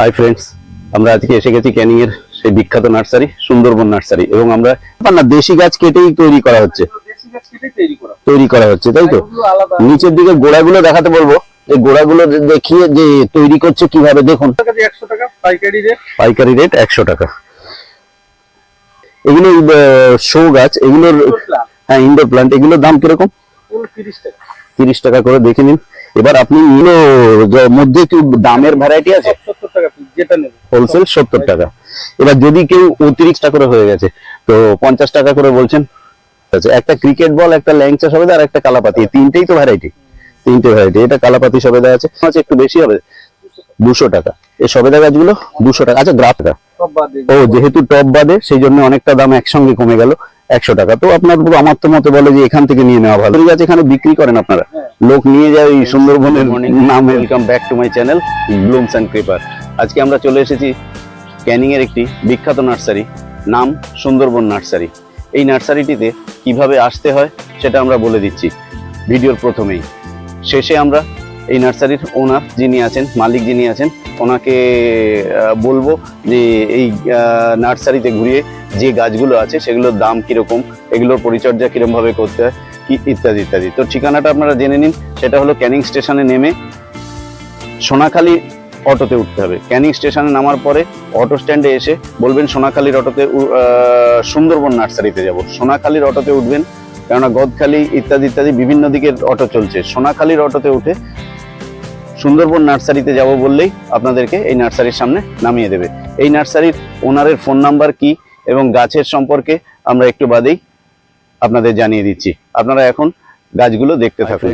Hi friends আমরা আজকে এসে গেছি ক্যানিং এর সেই বিখ্যাত নার্সারি সুন্দরবন নার্সারি। এবং আমরা না দেশি গাছ কেটেই তৈরি করা হচ্ছে। তৈরি করা হচ্ছে তাই তো? নিচের দিকে গোড়াগুলো দেখাতে বলব। এই গোড়াগুলো দেখিয়ে যে তৈরি করছে কীভাবে দেখুন। পাইকারি রেট একশো টাকা। এগুলো শো গাছ এগুলোর হ্যাঁ ইনডোর প্লান্ট এগুলোর দাম কীরকম? তিরিশ টাকা করে দেখে নিন। এবার আপনি নিলো মধ্যে কি দামের ভ্যারাইটি আছে? হোলসেল সত্তর টাকা। এবার যদি কেউ অতিরিক্ত করে হয়ে গেছে তো পঞ্চাশ টাকা করে বলছেন একটা ক্রিকেট বল একটা ল্যাংচা সবেদা আর একটা কালাপাতি তিনটেই তো ভ্যারাইটি তিনটে ভ্যারাইটি এটা কালাপাতি সবেদা আছে আছে একটু বেশি হবে দুশো টাকা। এই সবেদা গাছগুলো দুশো টাকা আচ্ছা গ্রাফ টাকা। সব বাদ। দিয়ে ও যেহেতু টপ বাদে সেই জন্য অনেকটা দাম একসঙ্গে কমে গেল। একশো টাকা। তো আপনার আমার তো মতে বলে যে এখান থেকে নিয়ে নেওয়া ভালো। আছে, এখানে বিক্রি করেন আপনারা। লোক নিয়ে যায় ওই সুন্দরবনের নাম welcome back to my channel Blooms and Creeper আজকে আমরা চলে এসেছি ক্যানিং এর একটি বিখ্যাত নার্সারি, নাম সুন্দরবন নার্সারি। এই নার্সারিটিতে কীভাবে আসতে হয় সেটা আমরা বলে দিচ্ছি। ভিডিওর প্রথমেই। শেষে আমরা এই নার্সারির ওনার যিনি আছেন, মালিক যিনি আছেন, ওনাকে বলব যে এই নার্সারিতে ঘুরিয়ে যে গাছগুলো আছে সেগুলোর দাম কীরকম, এগুলোর পরিচর্যা কীরকম ভাবে করতে হয় ইত্যাদি ইত্যাদি। তো ঠিকানাটা আপনারা জেনে নিন, সেটা হলো ক্যানিং স্টেশনে নেমে সোনাখালী অটোতে উঠতে হবে। ক্যানিং স্টেশনে নামার পরে অটো স্ট্যান্ডে এসে বলবেন সোনাখালীর অটোতে সুন্দরবন নার্সারিতে যাব। সোনাখালীর অটোতে উঠবেন, কেননা গদখালি ইত্যাদি ইত্যাদি বিভিন্ন দিকের অটো চলছে। সোনাখালীর অটোতে উঠে সুন্দরবন নার্সারিতে যাব বললেই আপনাদেরকে এই নার্সারির সামনে নামিয়ে দেবে। এই নার্সারির ওনারের ফোন নাম্বার কি এবং গাছের সম্পর্কে আমরা একটু বাদেই আপনাদের জানিয়ে দিচ্ছি। আপনারা এখন গাছগুলো দেখতে থাকুন।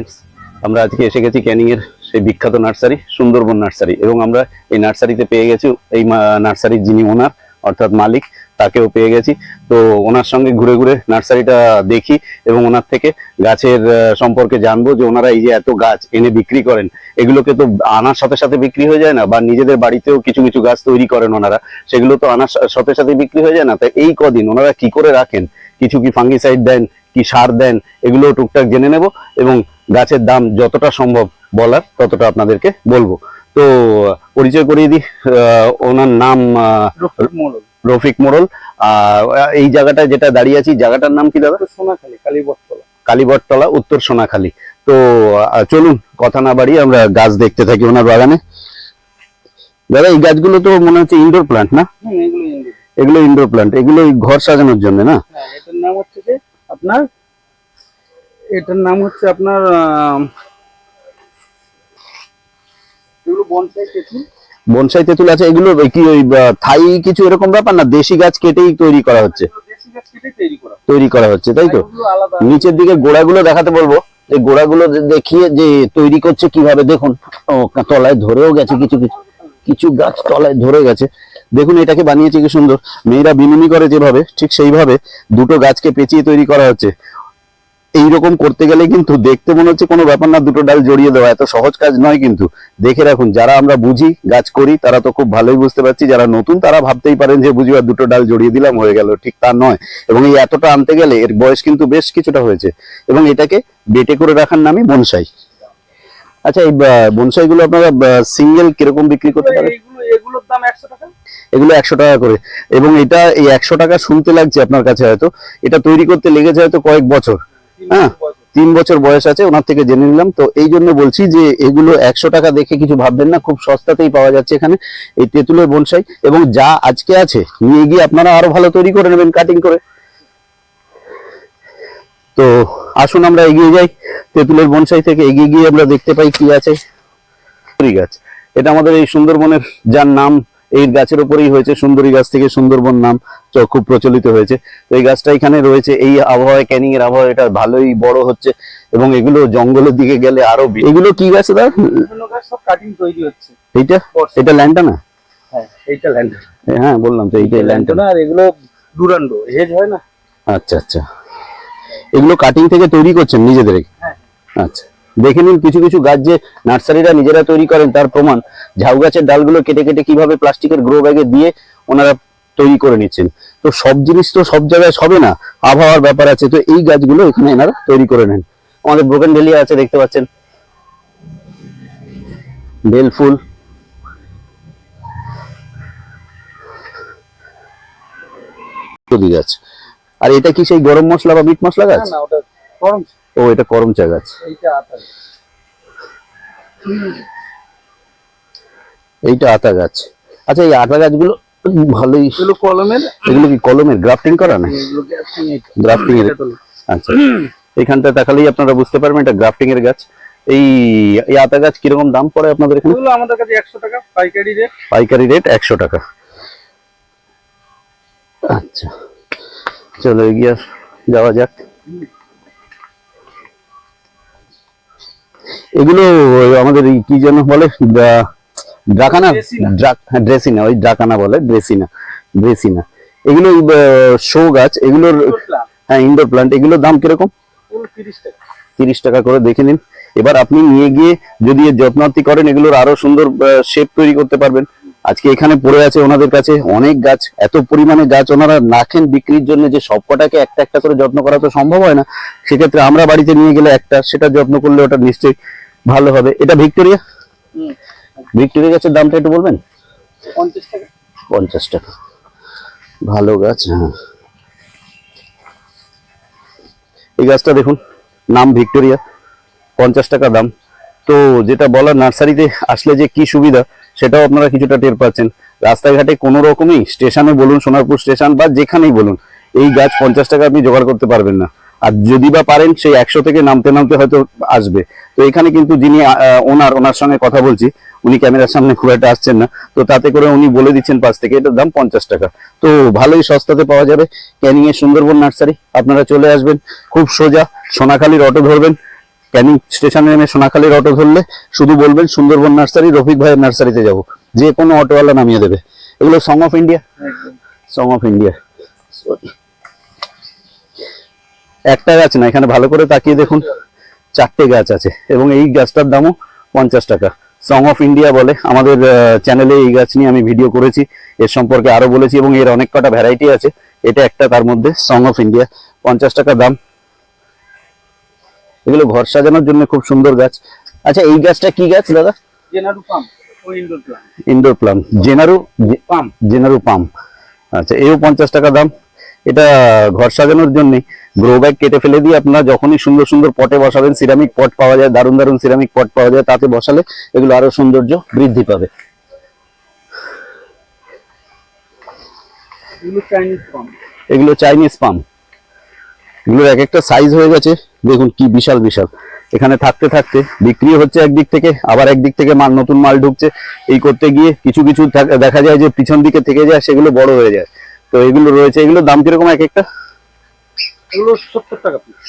আমরা আজকে এসে গেছি ক্যানিং এর সেই বিখ্যাত নার্সারি সুন্দরবন নার্সারি। এবং আমরা এই নার্সারিতে পেয়ে গেছি এই নার্সারির যিনি ওনার অর্থাৎ মালিক তাকেও পেয়ে গেছি। তো ওনার সঙ্গে ঘুরে ঘুরে নার্সারিটা দেখি এবং ওনার থেকে গাছের সম্পর্কে জানব যে ওনারা এই যে এত গাছ এনে বিক্রি করেন, এগুলোকে তো আনার সাথে সাথে বিক্রি হয়ে যায় না? বা নিজেদের বাড়িতেও কিছু কিছু গাছ তৈরি করেন ওনারা, সেগুলো তো আনার সাথে সাথে বিক্রি হয়ে যায় না? তাই এই কদিন ওনারা কি করে রাখেন? কিছু কি ফাঙ্গিসাইড দেন, কি সার দেন এগুলো টুকটাক জেনে নেব এবং গাছের দাম যতটা সম্ভব বলার ততটা আপনাদেরকে বলব। তো পরিচয় করিয়ে দিই ওনার নাম মোড়ল রফিক মোড়ল। এই জায়গাটায় যেটা দাঁড়িয়ে আছি জায়গাটার নাম কি দাদা? সোনাখালী কালীবটতলা। কালীবটতলা উত্তর সোনাখালী। তো চলুন কথা না বাড়িয়ে আমরা গাছ দেখতে থাকি ওনার বাগানে। দাদা এই গাছগুলো তো মনে হচ্ছে ইনডোর প্লান্ট না? এগুলো ইনডোর প্লান্ট এগুলো ঘর সাজানোর জন্য না? হ্যাঁ এটার নাম হচ্ছে যে আপনার এটার নাম হচ্ছে আপনার এগুলো বনসাই তেঁতুল বনসাই তেঁতুল আছে এগুলো কি ওই থাই কিছু এরকম ব্যাপার না? দেশি গাছ কেটেই তৈরি করা হচ্ছে। তৈরি করা হচ্ছে। তাই তো? নিচের দিকে গোড়াগুলো দেখাতে বলব। এই গোড়াগুলো দেখিয়ে যে তৈরি করছে কীভাবে দেখুন। তলায় ধরেও গেছে কিছু কিছু কিছু গাছ তলায় ধরে গেছে। দেখুন এটাকে বানিয়েছে কি সুন্দর। মেয়েরা বিনুনি করে যেভাবে ঠিক সেইভাবে দুটো গাছকে পেঁচিয়ে তৈরি করা হচ্ছে। এইরকম করতে গেলে কিন্তু দেখতে মনে হচ্ছে কোনো ব্যাপার না দুটো ডাল জড়িয়ে দেওয়া এত সহজ কাজ নয় কিন্তু। দেখে রাখুন যারা আমরা বুঝি গাছ করি তারা তো খুব ভালোই বুঝতে পারছি যারা নতুন তারা ভাবতেই পারেন যে বুঝি আর দুটো ডাল জড়িয়ে দিলাম হয়ে গেল ঠিক তা নয়। এবং এই এতটা আনতে গেলে এর বয়স কিন্তু বেশ কিছুটা হয়েছে। এবং এটাকে বেটে করে রাখার নামই বনসাই। আচ্ছা এই বনসাই গুলো আপনারা সিঙ্গেল কীরকম বিক্রি করতে পারেন? এগুলো এগুলোর দাম একশো টাকা। এগুলো একশো টাকা করে। এবং এটা এই একশো টাকা শুনতে লাগছে আপনার কাছে হয়তো। এটা তৈরি করতে লেগেছে হয়তো কয়েক বছর। হ্যাঁ। তিন বছর বয়স আছে ওনার থেকে জেনে নিলাম। তো এই জন্য বলছি যে এগুলো একশো টাকা দেখে কিছু ভাববেন না খুব সস্তাতেই পাওয়া যাচ্ছে এখানে এই তেঁতুলের বনসাই। এবং যা আজকে আছে নিয়ে গিয়ে আপনারা আরও ভালো তৈরি করে নেবেন কাটিং করে। তো আসুন আমরা এগিয়ে যাই তেঁতুলের বনসাই থেকে এগিয়ে গিয়ে আমরা দেখতে পাই কি আছে। গাছ এটা আমাদের এই সুন্দরবনের যার নাম এই গাছের উপরেই হয়েছে সুন্দরী গাছ থেকে সুন্দরবন নাম খুব প্রচলিত হয়েছে। তো এই গাছটা এখানে রয়েছে এই আবহাওয়ায় ক্যানিং এর আবহাওয়া এটা ভালোই বড় হচ্ছে এবং এগুলো জঙ্গলের দিকে গেলে আরও এগুলো কি গাছ দাদা? কাটিং তৈরি হচ্ছে। এইটা। এটা ল্যান্টা না হ্যাঁ এইটা ল্যান্ড হ্যাঁ বললাম তো এইটা ল্যান্টা আর এগুলো ডুরান্ডো হেজ হয় না? আচ্ছা আচ্ছা। এগুলো কাটিং থেকে তৈরি করছেন নিজেদের? হ্যাঁ। আচ্ছা। দেখে নিন কিছু কিছু গাছ যে নার্সারিরা নিজেরা তৈরি করেন, তার প্রমাণ। ঝাউ গাছের ডালগুলো কেটে কেটে কীভাবে প্লাস্টিকের গ্রো ব্যাগে দিয়ে ওনারা তৈরি করে নিচ্ছেন। তো সব জিনিস তো সব জায়গায় সবে না, আবহাওয়ার ব্যাপার আছে, তো এই গাছগুলো এখানে এনারা তৈরি করে নেন। আমাদের ব্রোকেন ডেলিয়া আছে, দেখতে পাচ্ছেন। বেল ফুল। গাছ। আর এটা কি সেই গরম মশলা বা মিট মশলা গাছ? গরম ও এটা করম চা গাছ। এইটা আতা গাছ। আচ্ছা এই আতা গাছগুলো ভালোই এগুলো কলমের? এগুলো কি কলমের গ্রাফটিং করা না গ্রাফটিং এর আচ্ছা। এখানটা দেখালেই আপনারা বুঝতে পারবেন এটা গ্রাফটিং এর গাছ। এই এই আতা গাছ কীরকম দাম পড়ে আপনাদের এখানে? এগুলো আমাদের কাছে একশো টাকা পাইকারি রেট পাইকারি রেট একশো টাকা। আচ্ছা। চলো এগিয়ে যাওয়া যাক। এগুলো আমাদের কি যেন বলে ড্রাকানা ড্রেসিনা। হ্যাঁ, ড্রেসিনা ওই ড্রাকানা বলে ড্রেসিনা ড্রেসিনা। এগুলো শো গাছ এগুলোর হ্যাঁ ইনডোর প্লান্ট এগুলোর দাম কীরকম? তিরিশ টাকা। করে দেখে নিন। এবার আপনি নিয়ে গিয়ে যদি যত্নার্থী করেন এগুলোর আরও সুন্দর শেপ তৈরি করতে পারবেন। আজকে এখানে পড়ে আছে ওনাদের কাছে অনেক গাছ এত পরিমাণে গাছ ওনারা রাখেন বিক্রির জন্য যে সবকটাকে একটা একটা করে যত্ন করা তো সম্ভব হয় না সেক্ষেত্রে আমরা বাড়িতে নিয়ে গেলে একটা সেটা যত্ন করলে ওটা নিশ্চয়ই ভালো হবে। এটা ভিক্টোরিয়া? ভিক্টোরিয়া গাছের দামটা একটু বলবেন? পঞ্চাশ টাকা। পঞ্চাশ টাকা। ভালো গাছ হ্যাঁ। এই গাছটা দেখুন নাম ভিক্টোরিয়া পঞ্চাশ টাকা দাম। তো যেটা বলার নার্সারিতে আসলে যে কি সুবিধা সেটাও আপনারা কিছুটা টের পাচ্ছেন। রাস্তাঘাটে কোনো রকমই স্টেশনে বলুন, সোনারপুর স্টেশন বা যেখানেই বলুন, এই গাছ পঞ্চাশ টাকা আপনি জোগাড় করতে পারবেন না। আর যদি বা পারেন, সেই একশো থেকে নামতে নামতে হয়তো আসবে। তো এখানে কিন্তু যিনি ওনার ওনার সঙ্গে কথা বলছি, উনি ক্যামেরার সামনে খুব একটা আসছেন না। তো তাতে করে উনি বলে দিচ্ছেন পাঁচ থেকে, এটার দাম পঞ্চাশ টাকা। তো ভালোই সস্তাতে পাওয়া যাবে। ক্যানিং এর সুন্দরবন নার্সারি, আপনারা চলে আসবেন। খুব সোজা, সোনাখালীর অটো ধরবেন। ক্যানিং স্টেশনে নেমে সোনাখালীর অটো ধরলে শুধু বলবেন সুন্দরবন নার্সারি রফিক ভাইয়ের নার্সারিতে যাব। যে কোনো অটোওয়ালা নামিয়ে দেবে। এগুলো song of India song of India একটা গাছ না এখানে ভালো করে তাকিয়ে দেখুন। চারটে গাছ আছে এবং এই গাছটার দামও পঞ্চাশ টাকা। সং অফ ইন্ডিয়া বলে আমাদের চ্যানেলে এই গাছ নিয়ে আমি ভিডিও করেছি। এর সম্পর্কে আরও বলেছি এবং এর অনেক কটা ভ্যারাইটি আছে। এটা একটা তার মধ্যে সং অফ ইন্ডিয়া পঞ্চাশ টাকা দাম। এগুলো ঘর সাজানোর জন্য খুব সুন্দর গাছ। আচ্ছা এই গাছটা কি গাছ দাদা? জেনারু ইনডোর প্লাম জেনারু পাম্প জেনারু পাম। আচ্ছা এও পঞ্চাশ টাকা দাম। এটা ঘর সাজানোর জন্য গ্রো ব্যাগ কেটে ফেলে দিয়ে আপনারা যখনই সুন্দর সুন্দর পটে বসাবেন সিরামিক পট পাওয়া যায় দারুণ দারুণ সিরামিক পট পাওয়া যায় তাতে বসালে এগুলো আরও সৌন্দর্য বৃদ্ধি পাবে। এগুলো চাইনিজ পাম্প এগুলো চাইনিজ পাম এগুলোর এক একটা সাইজ হয়ে গেছে। দেখুন কি বিশাল বিশাল। এখানে থাকতে থাকতে বিক্রি হচ্ছে একদিক থেকে আবার একদিক থেকে মাল নতুন মাল ঢুকছে। এই করতে গিয়ে কিছু কিছু দেখা যায় যে পিছন দিকে থেকে যায় সেগুলো বড় হয়ে যায়। তো এগুলো রয়েছে। এগুলোর দাম কীরকম এক একটা?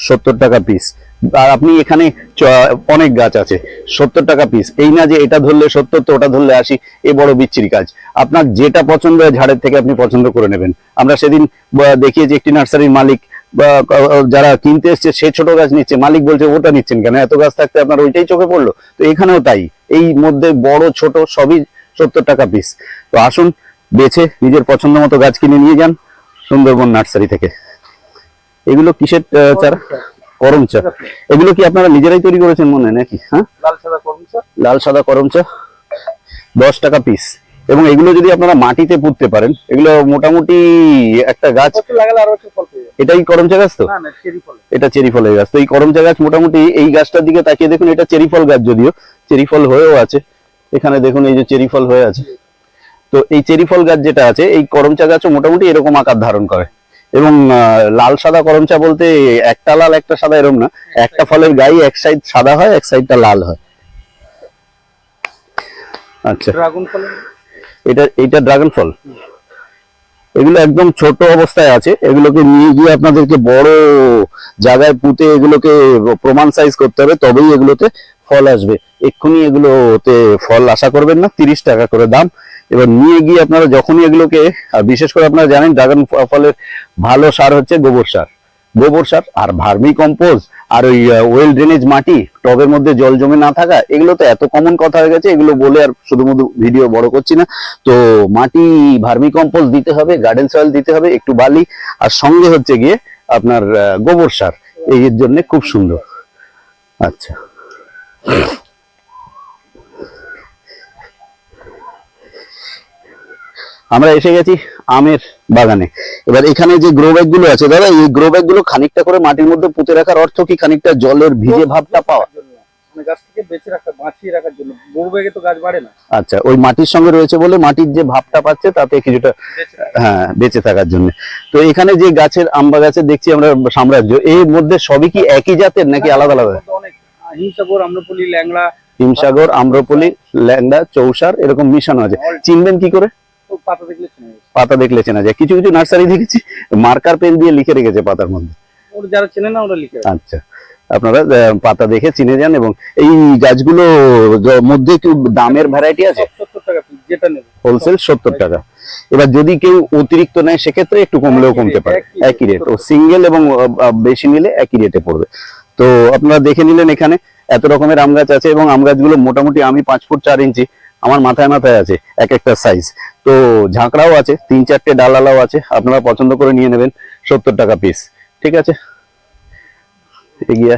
সত্তর টাকা পিস আর আপনি এখানে অনেক গাছ আছে সত্তর টাকা পিস এই না যে এটা ধরলে সত্তর তো ওটা ধরলে আশি এ বড় বিচ্ছিরি কাজ। আপনার যেটা পছন্দ হয় ঝাড়ের থেকে আপনি পছন্দ করে নেবেন। আমরা সেদিন দেখিয়েছি একটি নার্সারির মালিক যারা কিনতে এসছে সে ছোট গাছ নিচ্ছে মালিক বলছে ওটা নিচ্ছেন কেন? এত গাছ থাকতে আপনার ওইটাই চোখে পড়ল? তো এখানেও তাই। এই মধ্যে বড় ছোট সবই সত্তর টাকা পিস তো আসুন বেছে নিজের পছন্দ মতো গাছ কিনে নিয়ে যান সুন্দরবন নার্সারি থেকে। এগুলো কিসের চারা? করম চা। এগুলো কি আপনারা নিজেরাই তৈরি করেছেন মনে হয় নাকি? হ্যাঁ? লাল সাদা করুন স্যার লাল সাদা করম চা। দশ টাকা পিস এবং এগুলো যদি আপনারা মাটিতে পুঁততে পারেন এগুলো মোটামুটি একটা গাছ এটাই করম চা গাছ তো? এটা চেরি ফলের গাছ। তো এই করমচা গাছ মোটামুটি এই গাছটার দিকে তাকিয়ে দেখুন এটা চেরি ফল গাছ যদিও। চেরি ফল হয়েও আছে। এখানে দেখুন এই যে চেরি ফল হয়ে আছে। তো এই চেরি ফল গাছ যেটা আছে এই করমচা গাছও মোটামুটি এরকম আকার ধারণ করে। এবং লাল সাদা করমচা বলতে একটা লাল একটা সাদা এরকম না। একটা ফলের গায়ে এক সাইড সাদা হয় এক সাইডটা লাল হয়। আচ্ছা। ড্রাগন এটা এটা ড্রাগন ফল এগুলো একদম ছোট অবস্থায় আছে। এগুলোকে নিয়ে গিয়ে আপনাদেরকে বড় জায়গায় পুঁতে এগুলোকে প্রমাণ সাইজ করতে হবে, তবেই এগুলোতে ফল আসবে। এক্ষুনি এগুলোতে ফল আশা করবেন না, তিরিশ টাকা করে দাম। এবার নিয়ে গিয়ে আপনারা যখনই এগুলোকে, আর বিশেষ করে আপনারা জানেন ড্রাগন ফলের ভালো সার হচ্ছে গোবর সার। গোবর সার আর ভার্মি কম্পোজ আর ওই ওয়েল ড্রেনেজ মাটি, টবের মধ্যে জল জমে না থাকা, এগুলো তো এত কমন কথা হয়ে গেছে, এগুলো বলে আর শুধুমাত্র ভিডিও বড় করছি না। তো মাটি ভার্মি কম্পোজ দিতে হবে গার্ডেন সয়েল দিতে হবে, একটু বালি, আর সঙ্গে হচ্ছে গিয়ে আপনার গোবর সার, এই এর জন্য খুব সুন্দর। আচ্ছা। আমরা এসে গেছি। আমের বাগানে। এবার এখানে যে গ্রো ব্যাগগুলো আছে দাদা এই গ্রো ব্যাগগুলো খানিকটা করে মাটির মধ্যে পুঁতে রাখার অর্থ কি? খানিকটা জলের ভিজে ভাবটা পাওয়া। মানে বেঁচে রাখা বাঁচিয়ে রাখার জন্য। গরু ব্যাগে তো গাছ বাড়ে না। আচ্ছা ওই মাটির সঙ্গে রয়েছে বলে মাটির যে ভাবটা পাচ্ছে তাতে কিছুটা হ্যাঁ বেঁচে থাকার জন্য। তো এখানে যে গাছের আম্বা দেখছি আমরা সাম্রাজ্য এর মধ্যে সবই কি একই জাতের নাকি আলাদা আলাদা? মধ্যে অনেক হিংসাগর আম্রপলি ল্যাংড়া। হিমসাগর আম্রপলি ল্যাংড়া চৌসার এরকম মিশানো আছে। চিনবেন কি করে? পাতা দেখলে চিনে যায়। কিছু কিছু নার্সারি দেখেছি মার্কার পেন দিয়ে লিখে রেখেছে পাতার মধ্যে। যারা চেনে না ওরা লিখে আচ্ছা। আপনারা পাতা দেখে চিনে যান এবং এই গাছগুলো মধ্যে কি দামের ভ্যারাইটি আছে? হোলসেল সত্তর টাকা এবার যদি কেউ অতিরিক্ত নেয় সেক্ষেত্রে একটু কমলেও কমতে পারে। একই রেট ও সিঙ্গেল এবং বেশি নিলে একই রেটে পড়বে। তো আপনারা দেখে নিলেন এখানে এত রকমের আম গাছ আছে এবং আম গাছগুলো মোটামুটি আমি পাঁচ ফুট চার ইঞ্চি আমার মাথায় মাথায় আছে এক একটা সাইজ তো ঝাঁকড়াও আছে, তিন চারটে ডালালাও আছে, আপনারা পছন্দ করে নিয়ে নেবেন সত্তর টাকা পিস ঠিক আছে? এগিয়ে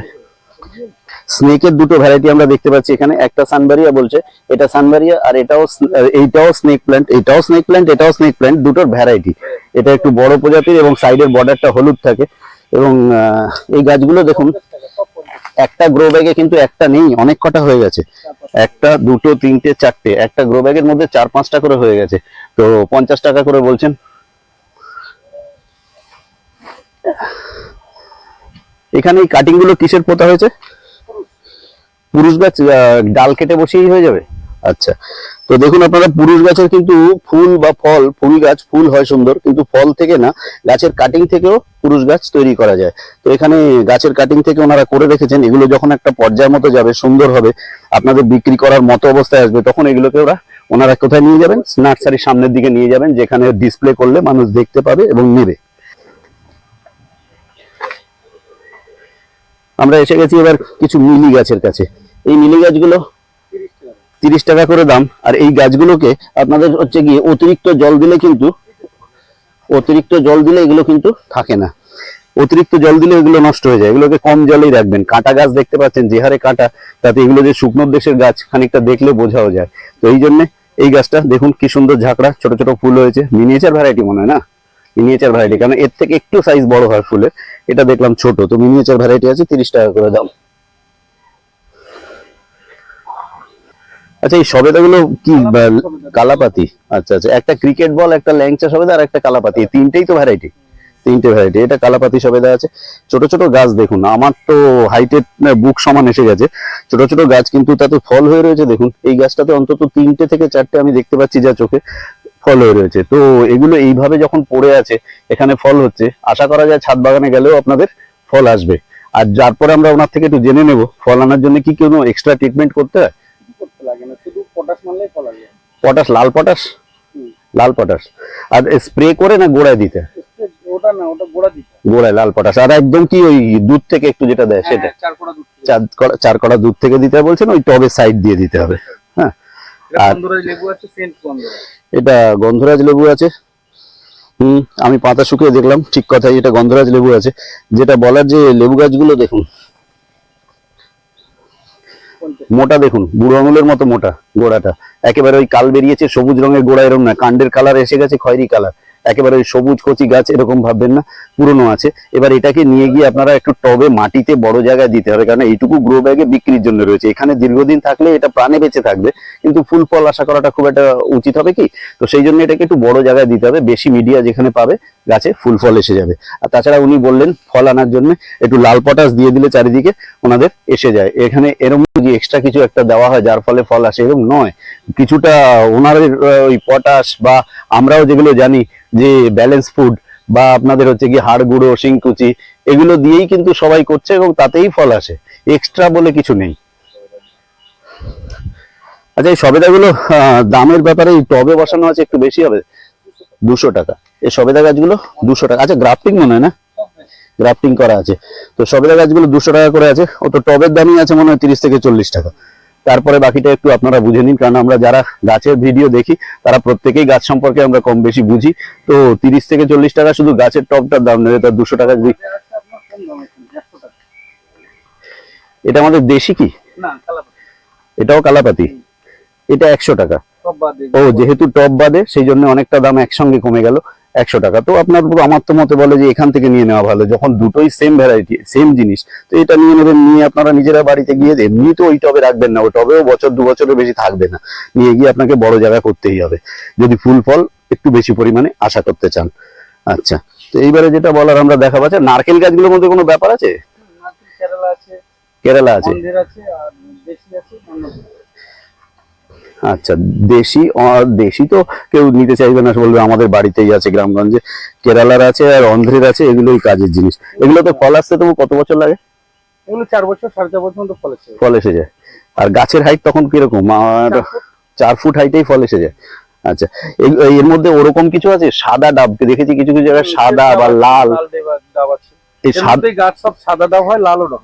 স্নেকের দুটো ভ্যারাইটি আমরা দেখতে পাচ্ছি এখানে। একটা সানবারিয়া বলছে, এটা সানবারিয়া আর এটাও এইটাও স্নেক প্ল্যান্ট এটাও স্নেক প্ল্যান্ট এটাও স্নেক প্ল্যান্ট দুটোর ভ্যারাইটি এটা একটু বড় প্রজাতির এবং সাইডের বর্ডারটা হলুদ থাকে। এবং এই গাছগুলো দেখুন একটা গ্রো ব্যাগে কিন্তু একটা নেই, অনেক কটা হয়ে গেছে। একটা, দুটো, তিনটে, চারটে, একটা গ্রো ব্যাগের মধ্যে চার, পাঁচটা করে হয়ে গেছে। তো পঞ্চাশ টাকা করে বলছেন? এখানে এই কাটিংগুলো কিসের পোতা হয়েছে? পুরুষ গাছ ডাল কেটে বসিয়েই হয়ে যাবে? আচ্ছা। তো দেখুন আপনারা, পুরুষ গাছের কিন্তু ফুল বা ফল, ফুল গাছ, ফুল হয় সুন্দর, কিন্তু ফল থেকে না, গাছের কাটিং থেকেও পুরুষ গাছ তৈরি করা যায়। তো এখানে গাছের কাটিং থেকে ওনারা করে রেখেছেন, এগুলো যখন একটা পর্যায়ের মতো যাবে, সুন্দর হবে, আপনাদের বিক্রি করার মতো অবস্থায় আসবে, তখন এগুলোকে ওরা, ওনারা কোথায় নিয়ে যাবেন? নার্সারির সামনের দিকে নিয়ে যাবেন, যেখানে ডিসপ্লে করলে মানুষ দেখতে পাবে এবং নেবে। আমরা এসে গেছি এবার কিছু মিলি গাছের কাছে। এই মিলি গাছগুলো তিরিশ টাকা করে দাম। আর এই গাছগুলোকে আপনাদের হচ্ছে গিয়ে অতিরিক্ত জল দিলে কিন্তু, অতিরিক্ত জল দিলে এগুলো কিন্তু থাকে না। অতিরিক্ত জল দিলে এগুলো নষ্ট হয়ে যায়। এগুলোকে কম জলেই রাখবেন। কাঁটা গাছ দেখতে পাচ্ছেন, যে হারে কাঁটা, তাতে এগুলো যে শুকনো দেশের গাছ, খানিকটা দেখলে বোঝাও যায়। তো এই জন্য এই গাছটা দেখুন কি সুন্দর ঝাঁকড়া, ছোট ছোট ফুল হয়েছে। মিনিয়েচার ভ্যারাইটি মনে হয় না? মিনিয়েচার ভ্যারাইটি, কারণ এর থেকে একটু সাইজ বড় হয় ফুলের। এটা দেখলাম ছোট। তো মিনিয়েচার ভ্যারাইটি আছে, তিরিশ টাকা করে দাম। আচ্ছা এই সবেদাগুলো কি কালাপাতি আচ্ছা আচ্ছা একটা ক্রিকেট বল একটা ল্যাংচা সবেদা আর একটা কালাপাতি তিনটেই তো ভ্যারাইটি তিনটে ভ্যারাইটি এটা কালাপাতি সবেদা আছে। ছোট ছোট গাছ দেখুন আমার তো হাইটের বুক সমান এসে গেছে। ছোট ছোট গাছ কিন্তু তাতে ফল হয়ে রয়েছে দেখুন এই গাছটাতে অন্তত তিনটে থেকে চারটে আমি দেখতে পাচ্ছি যা চোখে ফল হয়ে রয়েছে। তো এগুলো এইভাবে যখন পড়ে আছে এখানে ফল হচ্ছে আশা করা যায় ছাদ বাগানে গেলেও আপনাদের ফল আসবে। আর যার পরে আমরা ওনার থেকে একটু জেনে নেব ফল আনার জন্য কি কোনো এক্সট্রা ট্রিটমেন্ট করতে হয়? পটাশ ফল লাল পটাশ? লাল পটাশ। আর স্প্রে করে না গোড়ায় দিতে? হয়? ওটা না ওটা গোড়া দিতে গোড়ায় লাল পটাশ। আর একদম কি ওই দুধ থেকে একটু যেটা দেয় সেটা? হ্যাঁ, চার কোড়া দুধ চার কড়া দুধ থেকে দিতে হয় বলছেন ওই টবে সাইড দিয়ে দিতে হবে। হ্যাঁ। আর- এটা গন্ধরাজ লেবু আছে। হুম আমি পাতা শুকিয়ে দেখলাম ঠিক কথাই এটা গন্ধরাজ লেবু আছে। যেটা বলার যে লেবু গাছগুলো দেখুন মোটা দেখুন, বুড়ো আঙুলের মতো মোটা গোড়াটা। একেবারে ওই কাল বেরিয়েছে সবুজ রঙের গোড়া, এরম না, কাণ্ডের কালার এসে গেছে খয়েরি কালার একেবারে সবুজ কচি গাছ এরকম ভাববেন না, পুরনো আছে। এবার এটাকে নিয়ে গিয়ে আপনারা একটু টবে মাটিতে বড় জায়গায় দিতে হবে, কারণ এইটুকু গ্রো ব্যাগে বিক্রির জন্য রয়েছে। এখানে দীর্ঘদিন থাকলে এটা প্রাণে বেঁচে থাকবে, কিন্তু ফুল ফল আশা করাটা খুব একটা উচিত হবে কি? তো সেই জন্য এটাকে একটু বড় জায়গায় দিতে হবে, বেশি মিডিয়া যেখানে পাবে, গাছে ফুল ফল এসে যাবে। আর তাছাড়া উনি বললেন, ফল আনার জন্য একটু লাল পটাশ দিয়ে দিলে চারিদিকে ওনাদের এসে যায়। এখানে এরকম যে এক্সট্রা কিছু একটা দেওয়া হয়, যার ফলে ফল আসে, এরকম নয়। কিছুটা ওনাদের ওই পটাশ বা আমরাও যেগুলো জানি যে ব্যালেন্স ফুড বা আপনাদের হচ্ছে কি হাড় গুঁড়ো শিংকুচি এগুলো দিয়েই কিন্তু সবাই করছে এবং তাতেই ফল আসে। এক্সট্রা বলে কিছু নেই। আচ্ছা এই সবেদাগুলো দামের ব্যাপারে এই টবে বসানো আছে একটু বেশি হবে, দুশো টাকা। এই সবেদা গাছগুলো দুশো টাকা। আচ্ছা গ্রাফটিং মনে হয় না? গ্রাফটিং করা আছে। তো সবেদা গাছগুলো দুশো টাকা করে আছে। ও তো টবের দামই আছে মনে হয় তিরিশ থেকে চল্লিশ টাকা। তারপরে বাকিটা একটু আপনারা বুঝে নিন কারণ আমরা যারা গাছের ভিডিও দেখি তারা প্রত্যেকেই গাছ সম্পর্কে আমরা কম বেশি বুঝি। তো তিরিশ থেকে চল্লিশ টাকা শুধু গাছের টবটার দাম নেবে তার দুশো টাকা যদি এটা আমাদের দেশি কি? না এটাও কালাপাতি? এটা একশো টাকা। ও যেহেতু টপ বাদে সেই জন্য অনেকটা দাম একসঙ্গে কমে গেল। একশো টাকা। তো আপনার আমার তো মতে বলে যে এখান থেকে নিয়ে নেওয়া ভালো। যখন দুটোই সেম ভ্যারাইটি সেম জিনিস তো এটা নিয়ে নেবেন নিয়ে আপনারা নিজেরা বাড়িতে গিয়ে এমনি তো ওই টবে রাখবেন না ওই টবেও বছর দু বছরের বেশি থাকবে না। নিয়ে গিয়ে আপনাকে বড় জায়গা করতেই হবে। যদি ফুল ফল একটু বেশি পরিমাণে আশা করতে চান। আচ্ছা তো এইবারে যেটা বলার আমরা দেখা পাচ্ছি নারকেল গাছগুলোর মধ্যে কোনো ব্যাপার আছে? কেরালা আছে। কেরালা আছে। আচ্ছা দেশি দেশি তো কেউ নিতে চাইবে না বলবে আমাদের বাড়িতেই আছে গ্রামগঞ্জে। কেরালার আছে আর অন্ধ্রের আছে এগুলোই কাজের জিনিস। এগুলো তো ফল আসতে তবু কত বছর লাগে? এগুলো চার বছর সাড়ে চার বছর মতো ফলেছে ফল এসে যায় আর গাছের হাইট তখন কীরকম? আর চার ফুট। হাইটেই ফল এসে যায় আচ্ছা এর মধ্যে ওরকম কিছু আছে? সাদা ডাব দেখেছি কিছু কিছু জায়গায় সাদা বা লাল। ডাব আছে। এই সাদা গাছ সব সাদা ডাব হয় লালও ডাব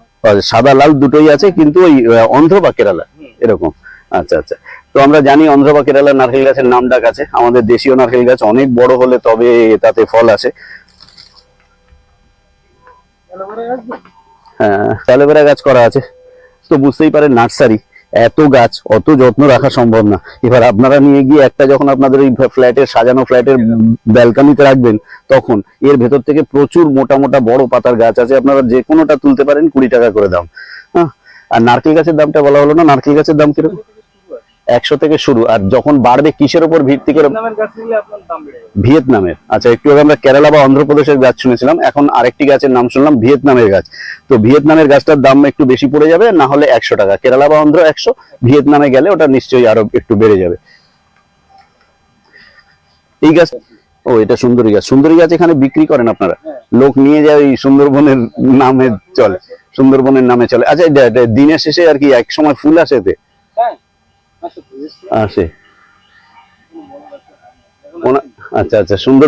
সাদা লাল দুটোই আছে কিন্তু ওই অন্ধ্র বা কেরালা এরকম। আচ্ছা আচ্ছা। তো আমরা জানি অন্ধ্র বা কেরালার নারকেল গাছের নাম ডাক আছে। আমাদের দেশীয় নারকেল গাছ অনেক বড় হলে তবে তাতে ফল তো? হ্যাঁ অ্যালোভেরা গাছ করা আছে। তো বুঝতেই পারেন নার্সারি, এত গাছ, অত যত্ন রাখা সম্ভব না। এবার আপনারা নিয়ে গিয়ে একটা যখন আপনাদের ওই ফ্ল্যাটের সাজানো ফ্ল্যাটের ব্যালকানিতে রাখবেন, তখন এর ভেতর থেকে প্রচুর মোটা মোটা বড় পাতার গাছ আছে। আপনারা যে কোনোটা তুলতে পারেন কুড়ি টাকা করে দাম। হ্যাঁ আর নারকেল গাছের দামটা বলা হলো না? নারকেল গাছের দাম কীরকম? একশো থেকে শুরু আর যখন বাড়বে কিসের উপর ভিত্তি করে? ভিয়েতনামের আচ্ছা একটু আগে আমরা কেরালা বা অন্ধ্রপ্রদেশের গাছ শুনেছিলাম এখন আরেকটি গাছের নাম শুনলাম ভিয়েতনামের গাছ। তো ভিয়েতনামের গাছটার দাম একটু বেশি পড়ে যাবে না হলে একশো টাকা। কেরালা বা অন্ধ্র একশো ভিয়েতনামে গেলে ওটা নিশ্চয়ই আরও একটু বেড়ে যাবে। এই গাছ ও এটা সুন্দরী গাছ। সুন্দরী গাছ এখানে বিক্রি করেন আপনারা? হ্যাঁ। লোক নিয়ে যায় ওই সুন্দরবনের নামে চলে। সুন্দরবনের নামে চলে। আচ্ছা দিনের শেষে আর কি এক সময় ফুল আসে হ্যাঁ। আসে আচ্ছা আচ্ছা সুন্দর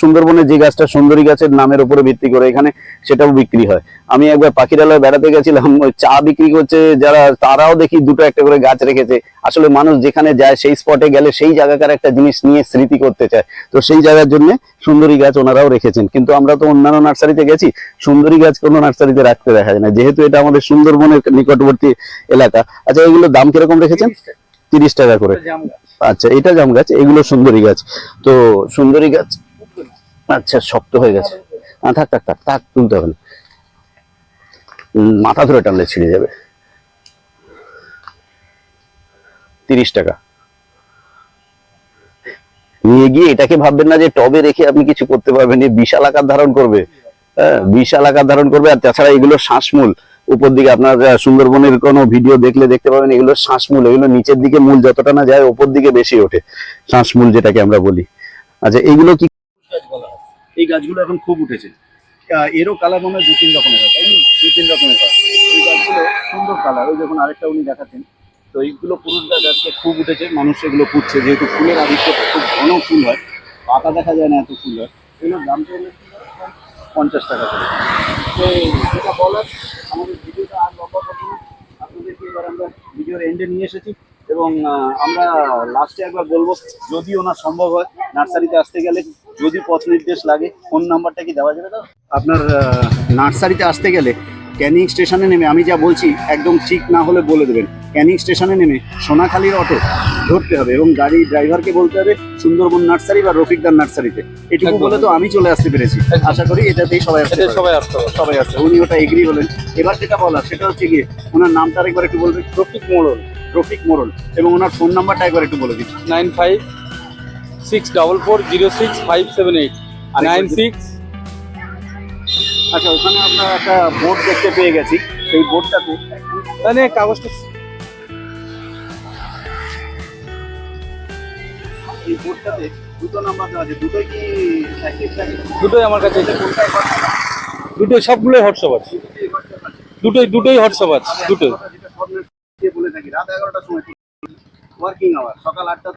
সুন্দরবনে যে গাছটা সুন্দরী গাছের নামের উপরে ভিত্তি করে এখানে সেটাও বিক্রি হয়। আমি একবার পাখিরালয় বেড়াতে গেছিলাম চা বিক্রি করছে যারা, তারাও দেখি দুটো একটা করে গাছ রেখেছে। আসলে মানুষ যেখানে যায়, সেই স্পটে গেলে সেই জায়গাকার একটা জিনিস নিয়ে স্মৃতি করতে চায়। তো সেই জায়গার জন্য সুন্দরী গাছ ওনারাও রেখেছেন। কিন্তু আমরা তো অন্যান্য নার্সারিতে গেছি, সুন্দরী গাছ কোনো নার্সারিতে রাখতে দেখা যায় না। যেহেতু এটা আমাদের সুন্দরবনের নিকটবর্তী এলাকা। আচ্ছা এগুলোর দাম কীরকম রেখেছেন? তিরিশ টাকা করে। আচ্ছা এটা জাম গাছ এগুলো সুন্দরী গাছ। তো সুন্দরী গাছ আচ্ছা শক্ত হয়ে গেছে। থাক থাক থাক থাক তুলতে হবে না। মাথা ধরে টানলে ছিঁড়ে যাবে। তিরিশ টাকা। নিয়ে গিয়ে এটাকে ভাববেন না যে টবে রেখে আপনি কিছু করতে পারবেন বিশাল আকার ধারণ করবে। হ্যাঁ বিশাল আকার ধারণ করবে আর তাছাড়া এগুলো শ্বাসমূল। উপর দিকে আপনার সুন্দরবনের কোনো ভিডিও দেখলে দেখতে পাবেন, এগুলো শ্বাসমূল এগুলো নিচের দিকে মূল যতটা না যায় উপর দিকে বেশি ওঠে শ্বাসমূল যেটাকে আমরা বলি। আচ্ছা এইগুলো কি এই গাছগুলো এখন খুব উঠেছে। এরও কালার মনে হয় দু, তিন রকমের হয়, তাই? দু, তিন রকমের হয়। এই গাছগুলো সুন্দর কালার ওই যখন আরেকটা উনি দেখাচ্ছেন তো এইগুলো পুরুষ গাছ আজকে খুব উঠেছে, মানুষ এগুলো পুঁতছে, যেহেতু ফুলের আদিত্য খুব ঘন ফুল হয়, পাতা দেখা যায় না এত ফুল হয়। এগুলোর দাম তো পঞ্চাশ টাকা করে। তো যেটা বলার আমাদের ভিডিওটা আর লম্বা করব আপনাদেরকে এবার আমরা ভিডিওর এন্ডে নিয়ে এসেছি এবং আমরা লাস্টে একবার বলব যদি ওনার সম্ভব হয় নার্সারিতে আসতে গেলে যদি পথ নির্দেশ লাগে ফোন নাম্বারটা কি দেওয়া যাবে আপনার নার্সারিতে আসতে গেলে ক্যানিং স্টেশনে নেমে আমি যা বলছি একদম ঠিক না হলে বলে দেবেন। ক্যানিং স্টেশনে নেমে সোনাখালীর অটো ধরতে হবে এবং গাড়ি ড্রাইভারকে বলতে হবে সুন্দরবন নার্সারি বা রফিকদার নার্সারিতে। এটুকু বলে তো আমি চলে আসতে পেরেছি। আশা করি এটাতেই সবাই আসতে সবাই আসতে সবাই আসছে উনি ওটা এগ্রি হলেন এবার যেটা বলার সেটা হচ্ছে গিয়ে ওনার নামটা আরেকবার একটু বলবেন। রফিক মোড়ল। রফিক মোড়ল এবং ওনার ফোন নাম্বারটা একবার একটু বলে দিন। Nine five six double four zero six five seven eight. Nine six আচ্ছা ওখানে আমরা একটা বোর্ড দেখতে পেয়ে গেছি। সেই বোর্ডটাতে মানে কাগজটা বোর্ডটাতে দুটো নাম্বার দেওয়া আছে। দুটোই কি অ্যাক্টিভ থাকে দুটোই আমার কাছে দুটোই সবগুলোই হোয়াটসঅ্যাপ আছে। দুটোই দুটোই হোয়াটসঅ্যাপ আছে দুটোই। বলে থাকি রাত এগারোটার সময় ওয়ার্কিং আওয়ার সকাল আটটা